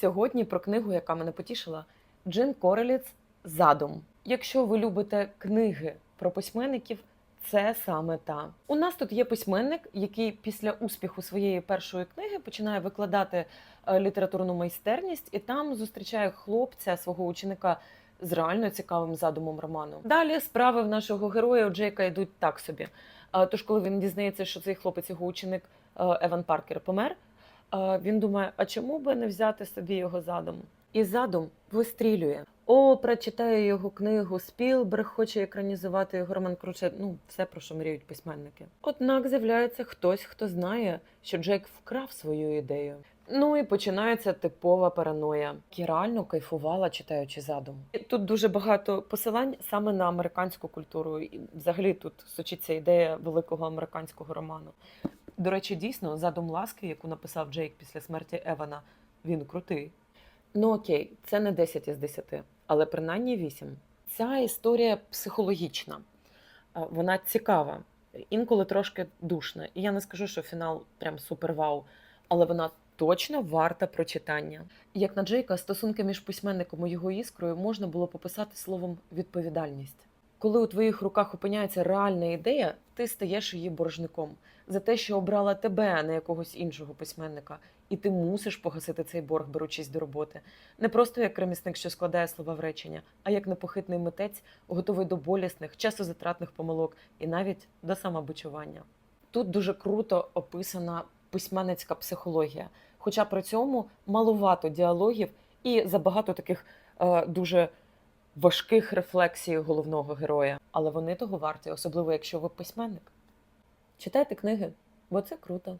Сьогодні про книгу, яка мене потішила, Джин Кореліц Задум. Якщо ви любите книги про письменників, це саме та. У нас тут є письменник, який після успіху своєї першої книги починає викладати е, літературну майстерність, і там зустрічає хлопця, свого ученика з реально цікавим задумом роману. Далі справи в нашого героя у Джейка йдуть так собі. А, Тож, коли він дізнається, що цей хлопець, його ученик е, Еван Паркер, помер, е, він думає: а чому би не взяти собі його задум? І задум вистрілює. О, прочитаю його книгу. Спілберг хоче екранізувати його роман. Коротше, ну все про що мріють письменники. Однак з'являється хтось, хто знає, що Джейк вкрав свою ідею. Ну і починається типова параноя. Я реально кайфувала, читаючи задум. Тут дуже багато посилань саме на американську культуру. І взагалі тут сочиться ідея великого американського роману. До речі, дійсно, задум ласки, яку написав Джейк після смерті Евана, він крутий. Ну окей, це не 10 із 10, але принаймні 8. Ця історія психологічна, вона цікава, інколи трошки душна. І я не скажу, що фінал прям супер вау, але вона точно варта прочитання. Як на Джейка, стосунки між письменником і його іскрою можна було пописати словом відповідальність. Коли у твоїх руках опиняється реальна ідея, ти стаєш її боржником за те, що обрала тебе, а не якогось іншого письменника, і ти мусиш погасити цей борг, беручись до роботи. Не просто як ремісник, що складає слова в речення, а як непохитний митець, готовий до болісних, часозатратних помилок і навіть до самобичування. Тут дуже круто описана письменницька психологія, хоча при цьому малувато діалогів і забагато таких е, дуже важких рефлексій головного героя. Але вони того варті, особливо якщо ви письменник. Читайте книги, бо це круто.